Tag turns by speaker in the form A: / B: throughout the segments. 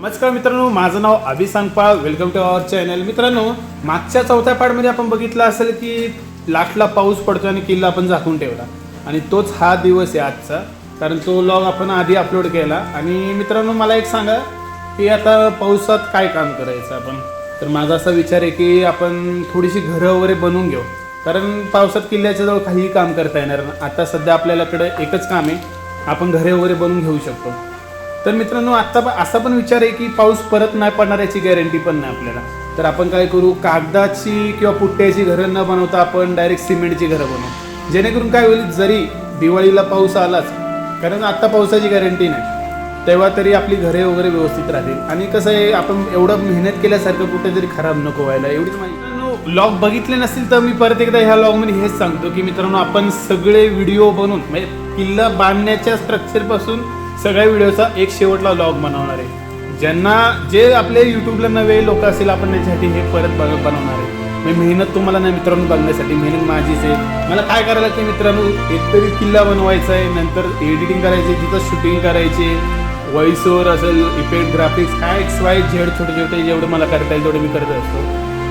A: नमस्कार मित्रांनो माझं नाव Abhi Sangpal. Welcome to our channel मित्रांनो मागच्या चौथ्या पार्टमध्ये आपण बघितलं असेल की लास्टला पाऊस पडतो आणि किल्ला आपण झाकून ठेवला. आणि तोच हा दिवस आहे आजचा. कारण तो लॉग आपण आधी अपलोड केला. आणि मित्रांनो मला एक सांगा की आता पावसात काय काम करायचं आपण? तर माझा असा विचार आहे की आपण थोडीशी घरं वगैरे बनवून घेऊ. कारण पावसात किल्ल्याच्या जवळ काहीही काम करता येणार आता सध्या आपल्यालाकडं एकच काम आहे. आपण घरे वगैरे बनवून घेऊ शकतो. तर मित्रांनो आत्ता पण असा पण विचार आहे की पाऊस परत नाही पडणार याची गॅरंटी पण नाही आपल्याला. तर आपण काय करू? कागदाची किंवा पुट्ट्याची घरं न बनवता आपण डायरेक्ट सिमेंटची घरं बनवू. जेणेकरून काय होईल? जरी दिवाळीला पाऊस आलाच कारण आत्ता पावसाची गॅरंटी नाही तेव्हा तरी आपली घरे वगैरे व्यवस्थित राहतील. आणि कसं आहे आपण एवढं मेहनत केल्यासारखं कुठेतरी खराब नको व्हायला. एवढीच माहिती. लॉग बघितले नसतील तर मी परत एकदा ह्या लॉगमध्ये हेच सांगतो की मित्रांनो आपण सगळे व्हिडिओ बनवून म्हणजे किल्ला बांधण्याच्या स्ट्रक्चरपासून सगळ्या व्हिडिओचा एक शेवटला लॉग बनवणार आहे. ज्यांना जे आपले युट्यूबला नवे लोक असतील आपण त्याच्यासाठी हे परत बघ बनवणार आहे. म्हणजे मेहनत तुम्हाला नाही मित्रांनो बघण्यासाठी. मेहनत माझीच आहे. मला काय करायला लागते मित्रांनो? एकतरी किल्ला बनवायचा आहे. नंतर एडिटिंग करायची तिथं शूटिंग करायची. व्हॉइस ओवर असेल इफेक्ट ग्राफिक्स काय एक्स वाय झेड छोटे छोटे जेवढं मला करता येईल तेवढं मी करत असतो.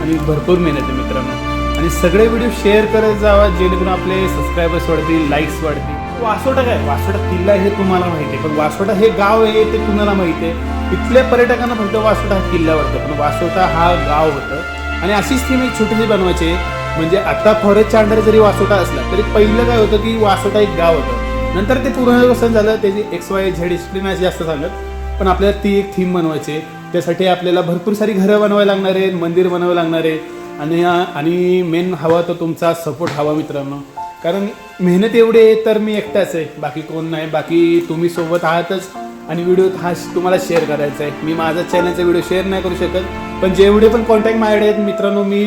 A: आणि भरपूर मेहनत आहे मित्रांनो. आणि सगळे व्हिडिओ शेअर करत जावा जेणेकरून आपले सबस्क्रायबर्स वाढतील लाईक्स वाढतील वासोटा काय? वासोटा किल्ला हे तुम्हाला माहिती आहे पण वासोटा हे गाव आहे ते तुम्हाला माहिती आहे. इथल्या पर्यटकांना फक्त वासोटा हा किल्ला वाटतो पण वासोटा हा गाव होतं. आणि अशीच थीम एक छोटीशी बनवायची आहे. म्हणजे आता फॉरेस्टच्या अंडर जरी वासोटा असला तरी पहिलं काय होतं की वासोटा एक गाव होतं. नंतर ते पुनर्वसन झालं त्याची एक्स वाय झेड हिस्ट्री नाही जास्त सांगत पण आपल्याला ती एक थीम बनवायची आहे. त्यासाठी आपल्याला भरपूर सारी घरं बनवायला लागणार आहेत मंदिर बनवावं लागणार आहे. आणि आणि मेन हवा तर तुमचा सपोर्ट हवा मित्रांनो. कारण मेहनत एवढी आहे तर मी एकटाच आहे. बाकी कोण नाही. बाकी तुम्ही सोबत आहातच. आणि व्हिडिओ हा तुम्हाला शेअर करायचा आहे. मी माझा चॅनलचा व्हिडिओ शेअर नाही करू शकत. पण जेवढे पण कॉन्टॅक्ट माझ्याकडे आहेत मित्रांनो मी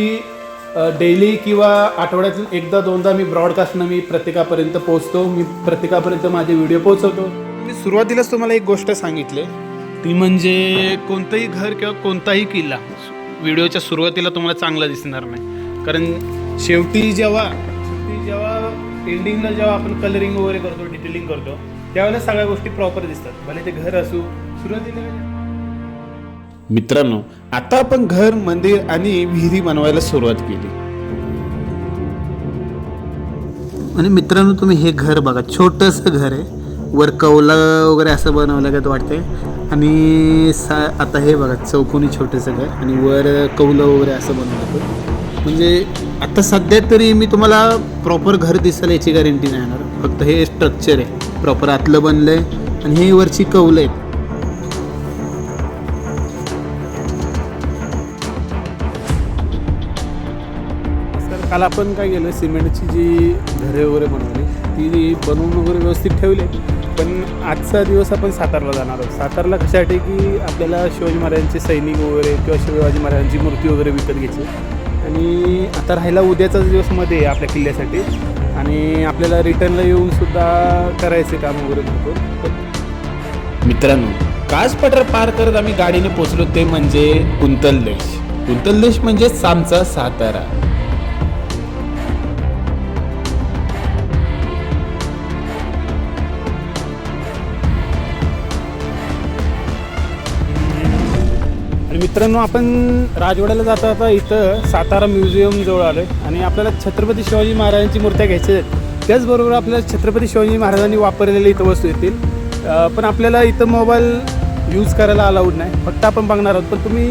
A: डेली किंवा आठवड्यातून एकदा दोनदा मी ब्रॉडकास्टनं मी प्रत्येकापर्यंत पोहोचतो. मी प्रत्येकापर्यंत माझे व्हिडिओ पोहोचवतो. मी सुरुवातीलाच तुम्हाला एक गोष्ट सांगितली. ती म्हणजे कोणतंही घर किंवा कोणताही किल्ला व्हिडिओच्या सुरुवातीला तुम्हाला चांगला दिसणार नाही. कारण शेवटी जेव्हा शेवटी जेव्हा एंडिंगला जेव्हा आपण कलरिंग वगैरे करतो डिटेलिंग करतो त्यावेळेला सगळ्या गोष्टी प्रॉपर दिसतात. भले ते घर असू सुरुवातीला मित्रांनो आता आपण घर मंदिर आणि विहिरी बनवायला सुरुवात केली. आणि मित्रांनो तुम्ही हे घर बघा छोटंसं घर आहे. वर कौला वगैरे असं बनवलं का वाटते आणि सा आता हे बघा चौकोनी छोटंसं घर आणि वर कौलं वगैरे असं बनवलं. होतं. म्हणजे आता सध्या तरी मी तुम्हाला प्रॉपर घर दिसेल याची गॅरंटी नाही येणार. फक्त हे स्ट्रक्चर आहे. प्रॉपर आतलं बनलं आहे आणि हे वरची कौलं आहेत. काल आपण काय केलं? सिमेंटची जी घरे वगैरे बनवली ती बनवून वगैरे व्यवस्थित ठेवली. पण आजचा दिवस आपण सातारला जाणार आहोत. सातारला कशासाठी? की आपल्याला शिवाजी महाराजांचे सैनिक वगैरे किंवा शिवाजी महाराजांची मूर्ती वगैरे विकत घ्यायची. आणि आता राहिला उद्याचाच दिवसमध्ये आहे आपल्या किल्ल्यासाठी. आणि आपल्याला रिटर्नला येऊन सुद्धा करायचे काम वगैरे होतो मित्रांनो कास पठार पार करत आम्ही गाडीने पोचलो ते म्हणजे कुंतलदेश कुंतलदेश म्हणजे सामचा सातारा. मित्रांनो आपण राजवाड्याला जाता आता इथं सातारा म्युझियम जवळ आहे आणि आपल्याला छत्रपती शिवाजी महाराजांची मूर्त्या घ्यायच्या आहेत. त्याचबरोबर आपल्याला छत्रपती शिवाजी महाराजांनी वापरलेल्या इथं वस्तू येतील. पण आपल्याला इथं मोबाईल यूज करायला अलाउड नाही. फक्त आपण बघणार आहोत. पण तुम्ही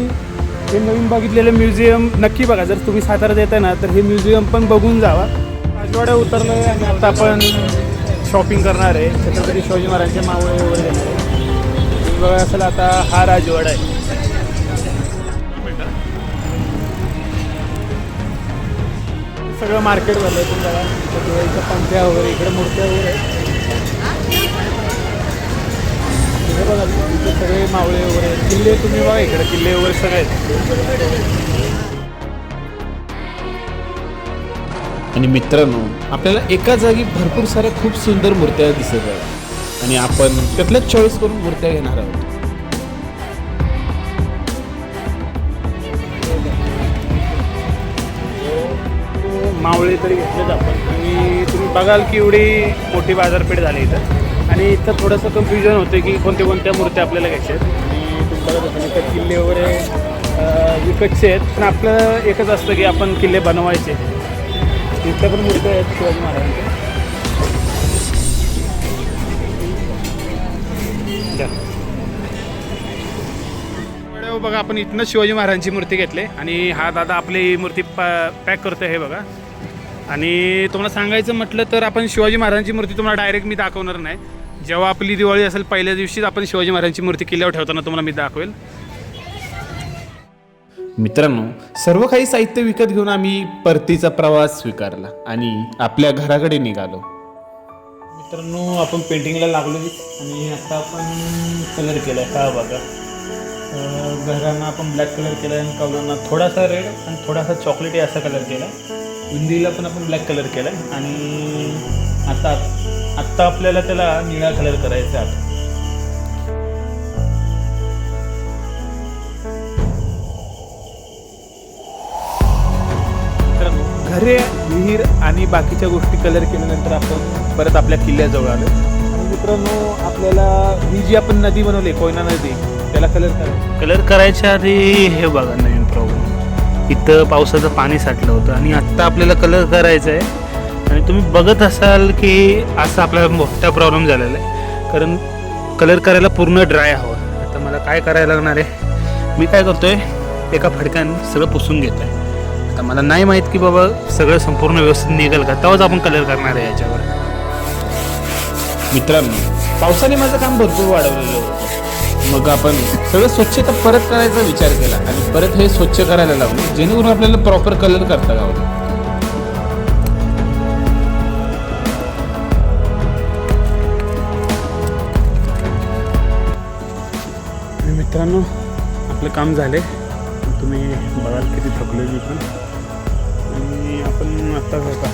A: हे नवीन बघितलेलं म्युझियम नक्की बघा. जर तुम्ही साताऱ्यात येताय ना तर हे म्युझियम पण बघून जावा. राजवाड्या उतरलं आहे आणि आता आपण शॉपिंग करणार आहे. छत्रपती शिवाजी महाराजांच्या मावळे वगैरे घेणार आहे बघा असेल आता हा राजवाडा आहे. सगळं मार्केट झालं आहे बघा इथं दिवाळीच्या पंख्या वगैरे इकडे मूर्त्या वगैरे. इकडे बघा इथे सगळे मावळे वगैरे. आहेत. किल्ले तुम्ही बघा इकडे किल्ले वगैरे सगळे आहेत. आणि मित्रांनो आपल्याला एका जागी भरपूर साऱ्या खूप सुंदर मूर्त्या दिसत आहेत. आणि आपण त्यातल्याच चॉईस करून मूर्त्या घेणार आहोत. मावळे तरी घेतलेच आपण. आणि तुम्ही बघाल की एवढी मोठी बाजारपेठ झाली इथं. आणि इथं थोडंसं कन्फ्युजन होतं की कोणत्या कोणत्या मूर्त्या आपल्याला घ्यायच्या आहेत. आणि बघत असाल इथं किल्ले वगैरे विकतचे आहेत. पण आपलं एकच असतं की आपण किल्ले बनवायचे. इथं पण मूर्त्या आहेत शिवाजी महाराजांच्या. बघा आपण इथनं शिवाजी महाराजांची मूर्ती घेतली. आणि हा दादा आपली मूर्ती पॅक करतो हे बघा. आणि तुम्हाला सांगायचं म्हटलं तर आपण शिवाजी महाराजांची मूर्ती तुम्हाला डायरेक्ट मी दाखवणार नाही. जेव्हा आपली दिवाळी असेल पहिल्या दिवशीच आपण शिवाजी महाराजांची मूर्ती किल्ल्यावर ठेवताना तुम्हाला मी दाखवेल.
B: मित्रांनो सर्व काही साहित्य विकत घेऊन आम्ही परतीचा प्रवास स्वीकारला आणि आपल्या घराकडे निघालो.
A: मित्रांनो आपण पेंटिंगला लागलो आणि आता आपण कलर केला हा बघा. घरांना आपण ब्लॅक कलर केला आहे आणि कवलांना थोडासा रेड आणि थोडासा चॉकलेटी असा कलर केला विंडीला पण आपण ब्लॅक कलर केला आहे आणि आता आत्ता आपल्याला त्याला निळा कलर करायचा आहे. घरे विहीर आणि बाकीच्या गोष्टी कलर केल्यानंतर आपण परत आपल्या किल्ल्याजवळ आलो. आणि मित्रांनो आपल्याला ही जी आपण नदी बनवली कोयना नदी त्याला कलर करायचं.
C: कलर करायच्या आधी हे बघा नवीन प्रॉब्लेम इथं पावसाचं पाणी साठलं होतं आणि आत्ता आपल्याला कलर करायचं आहे. आणि तुम्ही बघत असाल की असा आपल्याला मोठा प्रॉब्लेम झालेला आहे. कारण कलर करायला पूर्ण ड्राय हवं. आता मला काय करायला लागणार आहे? मी काय करतो आहे एका फडक्यानं सगळं पुसून घेतो आहे आता मला नाही माहीत की बाबा सगळं संपूर्ण व्यवस्थित निघेल का? तेव्हाच आपण कलर करणार आहे याच्यावर.
B: मित्रांनो पावसाने माझं काम भरपूर वाढवलेलं होतं. मग आपण सगळं स्वच्छता परत करायचा विचार केला. आणि परत हे स्वच्छ करायला लागलो. जेणेकरून आपल्याला प्रॉपर कलर करता यावं.
A: आणि मित्रांनो आपलं काम झाले. तुम्ही बघाल किती थकलो मी पण. आणि आपण आत्ता का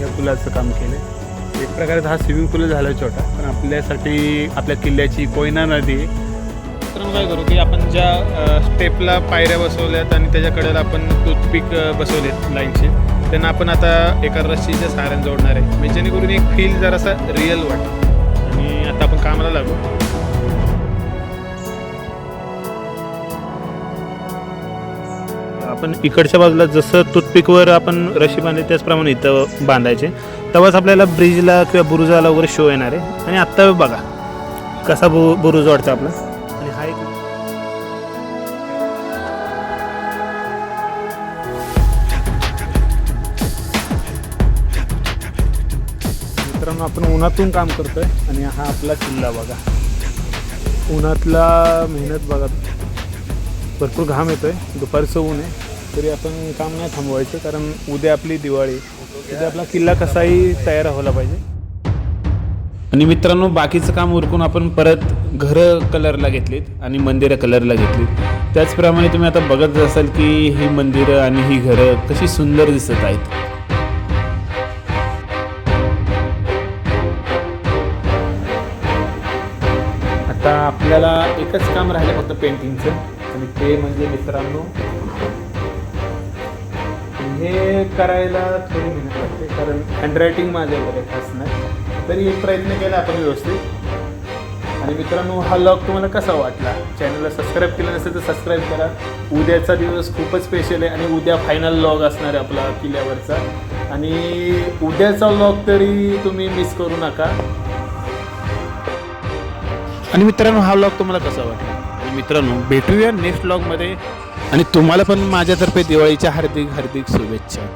A: या पुलाचं काम केलं आहे एक प्रकारे हा स्विमिंग पूल झाला छोटा. पण आपल्यासाठी आपल्या किल्ल्याची कोयना नदी मित्रांनो काय करू की आपण ज्या स्टेपला पायऱ्या बसवल्यात आणि त्याच्या कडेला आपण टूथपिक बसवलेत लाईनचे त्यांना आपण आता एका रस्सीच्या साऱ्याने जोडणार आहे. म्हणजे जेणेकरून एक फील जरासा रिअल वाटतं आणि आता आपण कामाला लागू.
C: आपण इकडच्या बाजूला जसं टूथपिकवर आपण रशी बांधली त्याचप्रमाणे इथं बांधायचे. तेव्हाच आपल्याला ब्रिजला किंवा बुरुजाला वगैरे शो येणार आहे. आणि आत्ता बघा कसा बु बुरुज वाटतो आपला. आणि हा एक
A: मित्रांनो आपण उन्हातून काम करतोय आणि हा आपला किल्ला बघा. उन्हातला मेहनत बघा. भरपूर घाम येतोय. दुपारचं ऊन आहे. तरी आपण काम नाही थांबवायचं कारण उद्या आपली दिवाळी उद्या आपला किल्ला कसाही तयार व्हायला पाहिजे.
B: आणि मित्रांनो बाकीचं काम उरकून आपण परत घरं कलरला घेतलीत आणि मंदिरं कलरला घेतलीत. त्याचप्रमाणे तुम्ही आता बघत असाल की ही मंदिरं आणि ही घरं कशी सुंदर दिसत आहेत.
A: आता आपल्याला एकच काम राहिलं फक्त पेंटिंगचं आणि ते म्हणजे मित्रांनो हे करायला थोडी मेहनत लागते कारण हँडरायटिंग माझ्याकडे खास नाही. तरी एक प्रयत्न केला आपण व्यवस्थित. आणि मित्रांनो हा लॉग तुम्हाला कसा वाटला? चॅनलला सबस्क्राईब केलं नसेल तर सबस्क्राईब करा. उद्याचा दिवस खूपच स्पेशल आहे आणि उद्या फायनल लॉग असणार आहे आपला किल्ल्यावरचा. आणि उद्याचा लॉग तरी तुम्ही मिस करू नका. आणि मित्रांनो हा लॉग तुम्हाला कसा वाटला? आणि मित्रांनो भेटूया नेक्स्ट लॉगमध्ये
B: आणि तुम्हाला पण माझ्यातर्फे दिवाळीच्या हार्दिक हार्दिक शुभेच्छा.